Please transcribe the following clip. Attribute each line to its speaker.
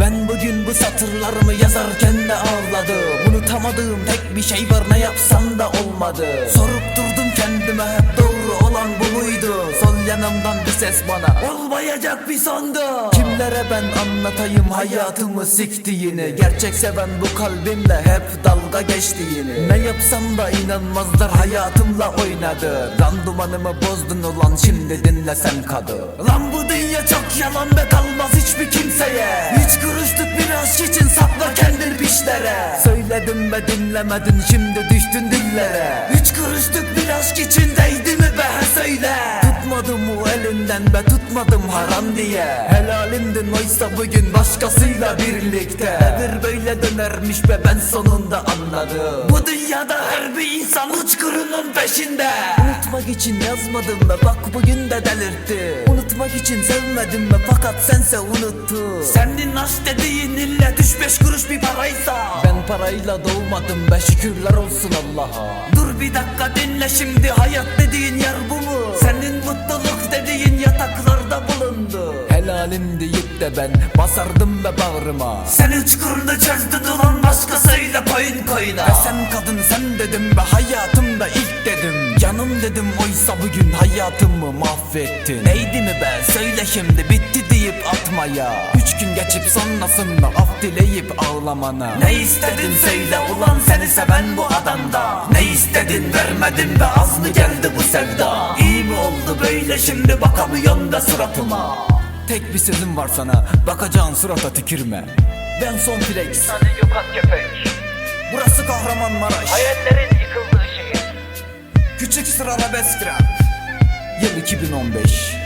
Speaker 1: Ben bugün bu satırlarımı yazarken de ağladım. Unutamadığım tek bir şey var ne yapsam da olmadı. Sorup durdum kendime hep doğru olan bu muydu? Sol yanımdan bir ses bana olmayacak bir sandı Kimlere ben anlatayım hayatımı siktiğini? Gerçek seven bu kalbimle hep dalga geçtiğini. Ne yapsam da inanmazlar hayatımla oynadı. Randumanımı bozdun ulan şimdi dinle sen kadı Lan bu dünya çok yalan ve kalmaz hiçbir kimseye. Üç kuruşluk bir aşk için sapla kendin pişlere. Söyledim ve dinlemedin şimdi düştün dillere. Üç kuruşluk bir aşk için değdi mi be? Söyle elinden be tutmadım haram diye. Helalimdin oysa bugün başkasıyla birlikte. Devir böyle dönermiş be ben sonunda anladım. Bu dünyada her bir insan uçkurunun peşinde. Unutmak için yazmadım be bak bugün de delirtti. Unutmak için sevmedim be fakat sense unuttu Senin aşk dediğin ille düş beş kuruş bir paraysa. Ben parayla doğmadım be şükürler olsun Allah'a. Dur bir dakika dinle şimdi hayat dediğin de ben basardım be bağrıma. Seni çukurunda çözdü ulan başkasıyla koyun koyuna. Ve sen kadın sen dedim be hayatımda ilk dedim. Canım dedim oysa bugün hayatımı mahvettin. Neydi mi be? Söyle şimdi bitti deyip atmaya. Üç gün geçip sonrasında af dileyip ağlamana. Ne istedin söyle ulan seni seven bu adamda. Ne istedin vermedin be az mı geldi bu sevda? İyi mi oldu böyle şimdi bakamıyorsun da suratıma Tek bir sözüm var sana. Bakacağın surata tükürme. Ben son flex
Speaker 2: Hadi Gökhan Kepek
Speaker 1: Burası Kahramanmaraş.
Speaker 2: Hayallerin yıkıldığı şehir.
Speaker 1: Küçük sıra arabesk Yıl 2015